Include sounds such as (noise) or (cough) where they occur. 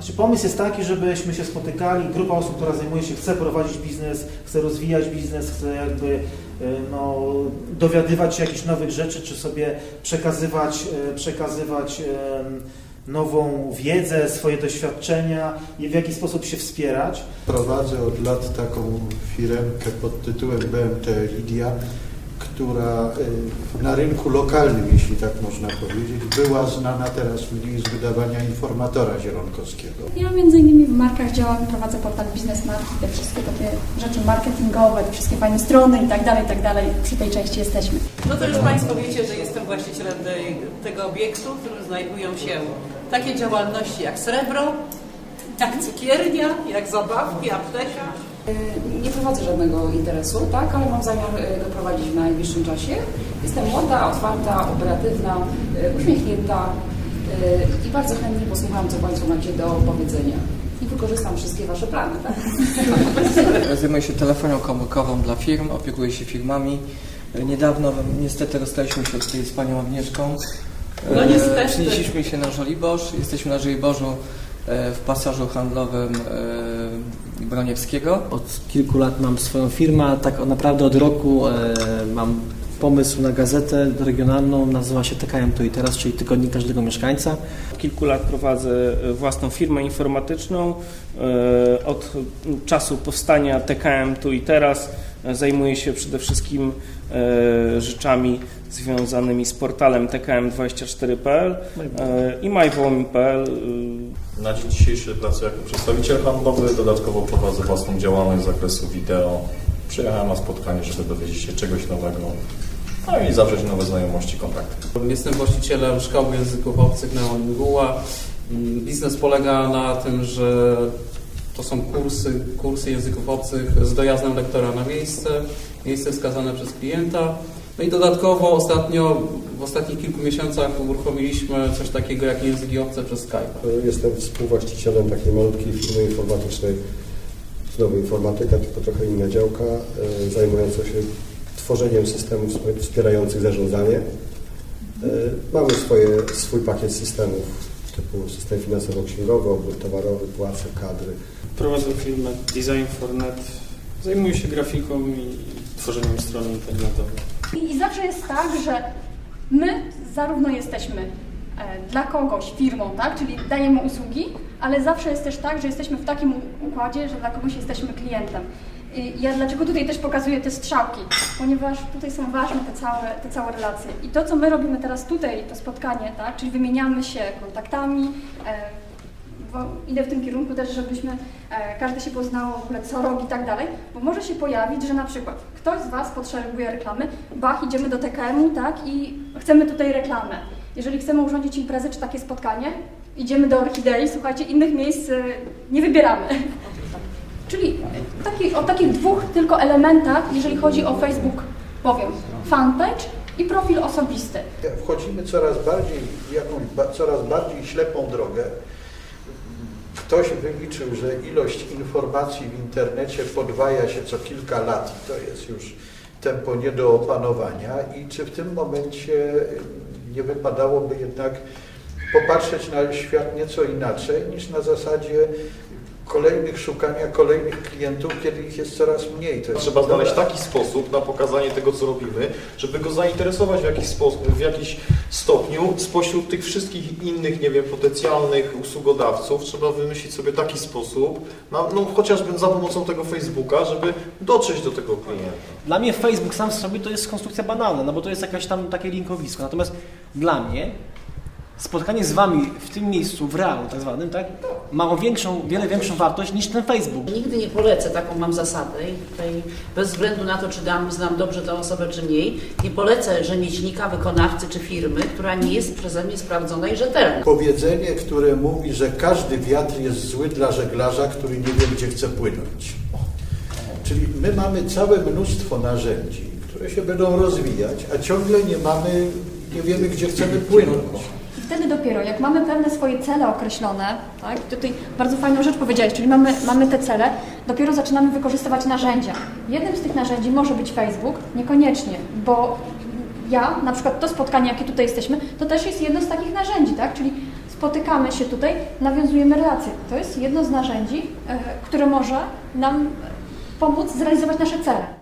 Znaczy pomysł jest taki, żebyśmy się spotykali, grupa osób, która zajmuje się, chce prowadzić biznes, chce rozwijać biznes, chce jakby y, no, dowiadywać się jakichś nowych rzeczy, czy sobie przekazywać, y, przekazywać nową wiedzę, swoje doświadczenia i w jaki sposób się wspierać. Prowadzę od lat taką firmę pod tytułem BMT Lidia, która y, na rynku lokalnym, jeśli tak można powiedzieć, była znana teraz mniej z wydawania informatora zielonkowskiego. Ja między innymi w markach działam, prowadzę portal Biznes Marki, te wszystkie takie rzeczy marketingowe, te wszystkie fajne strony i tak dalej, i tak dalej. Przy tej części jesteśmy. No to już Państwo wiecie, że jestem właścicielem tego obiektu, w którym znajdują się takie działalności jak srebro, jak cukiernia, jak zabawki, apteka. Y, Nie prowadzę żadnego interesu, tak, ale mam zamiar y, go prowadzić w najbliższym czasie. Jestem młoda, otwarta, operatywna, y, uśmiechnięta i bardzo chętnie posłucham, co Państwo macie do powiedzenia. I wykorzystam wszystkie Wasze plany, tak? (laughs) Zajmuję się telefonią komórkową dla firm, opiekuję się firmami. Niedawno niestety rozstaliśmy się tutaj z panią Agnieszką. No E, niestety. Przenieśliśmy się na Żoliborz. Jesteśmy na Żoliborzu e, w pasażu handlowym e, Broniewskiego. Od kilku lat mam swoją firmę, tak naprawdę od roku e, mam pomysł na gazetę regionalną, nazywa się TKM Tu i Teraz, czyli Tygodnik Każdego Mieszkańca. Od kilku lat prowadzę e, własną firmę informatyczną. E, Od czasu powstania TKM tu i teraz e, zajmuję się przede wszystkim e, rzeczami związanymi z portalem tkm24.pl e, i mywomi.pl. e, Na dzień dzisiejszy pracuję jako przedstawiciel handlowy, dodatkowo prowadzę własną działalność z zakresu wideo. Przyjechałem na spotkanie, żeby dowiedzieć się czegoś nowego, no i zawrzeć nowe znajomości, kontakty. Jestem właścicielem szkoły języków obcych Neolingua. Mm, Biznes polega na tym, że to są kursy, kursy języków obcych z dojazdem lektora na miejsce, miejsce wskazane przez klienta. No i dodatkowo ostatnio, w ostatnich kilku miesiącach uruchomiliśmy coś takiego jak języki obce przez Skype. Jestem współwłaścicielem takiej malutkiej firmy informatycznej, znowu informatyka, tylko trochę inna działka, e, zajmująca się tworzeniem systemów sp- wspierających zarządzanie. E, Mamy swoje, swój pakiet systemów typu system finansowo-księgowy, obrót towarowy, płace, kadry. Prowadzę firmę Design for Net. Zajmuję się grafiką i tworzeniem stron internetowych. I, I zawsze jest tak, że my zarówno jesteśmy e, dla kogoś firmą, tak, czyli dajemy usługi, ale zawsze jest też tak, że jesteśmy w takim układzie, że dla kogoś jesteśmy klientem. Ja dlaczego tutaj też pokazuję te strzałki? Ponieważ tutaj są ważne te całe, te całe relacje. I to, co my robimy teraz tutaj, to spotkanie, tak, czyli wymieniamy się kontaktami, e, idę w tym kierunku też, żebyśmy e, każdy się poznało w ogóle co robi i tak dalej, bo może się pojawić, że na przykład ktoś z Was potrzebuje reklamy, bach, idziemy do TKM-u, tak, i chcemy tutaj reklamę. Jeżeli chcemy urządzić imprezę czy takie spotkanie, idziemy do Orchidei, słuchajcie, innych miejsc e, nie wybieramy. Czyli taki, o takich dwóch tylko elementach, jeżeli chodzi o Facebook, powiem, fanpage i profil osobisty. Wchodzimy coraz bardziej jakąś coraz bardziej ślepą drogę. Ktoś wyliczył, że ilość informacji w internecie podwaja się co kilka lat i to jest już tempo nie do opanowania i czy w tym momencie nie wypadałoby jednak popatrzeć na świat nieco inaczej niż na zasadzie kolejnych szukania kolejnych klientów, kiedy ich jest coraz mniej. To jest Trzeba znaleźć taki sposób na pokazanie tego, co robimy, żeby go zainteresować w jakiś, sposób, w jakiś stopniu spośród tych wszystkich innych, nie wiem, potencjalnych usługodawców. Trzeba wymyślić sobie taki sposób, na, no chociażby za pomocą tego Facebooka, żeby dotrzeć do tego klienta. Dla mnie Facebook sam w sobie to jest konstrukcja banalna, no bo to jest jakieś tam takie linkowisko. Natomiast dla mnie spotkanie z Wami w tym miejscu, w realu tak zwanym, tak, ma o większą, wiele większą wartość niż ten Facebook. Nigdy nie polecę, taką mam zasadę i tutaj bez względu na to, czy dam, znam dobrze tę osobę, czy mniej, nie polecę rzemieślnika, wykonawcy czy firmy, która nie jest przeze mnie sprawdzona i rzetelna. Powiedzenie, które mówi, że każdy wiatr jest zły dla żeglarza, który nie wie, gdzie chce płynąć. Czyli my mamy całe mnóstwo narzędzi, które się będą rozwijać, a ciągle nie mamy, nie wiemy, gdzie chcemy płynąć. Wtedy dopiero, jak mamy pewne swoje cele określone, tak, tutaj bardzo fajną rzecz powiedziałeś, czyli mamy, mamy te cele, dopiero zaczynamy wykorzystywać narzędzia. Jednym z tych narzędzi może być Facebook, niekoniecznie, bo ja, na przykład to spotkanie, jakie tutaj jesteśmy, to też jest jedno z takich narzędzi, tak, czyli spotykamy się tutaj, nawiązujemy relacje. To jest jedno z narzędzi, e, które może nam pomóc zrealizować nasze cele.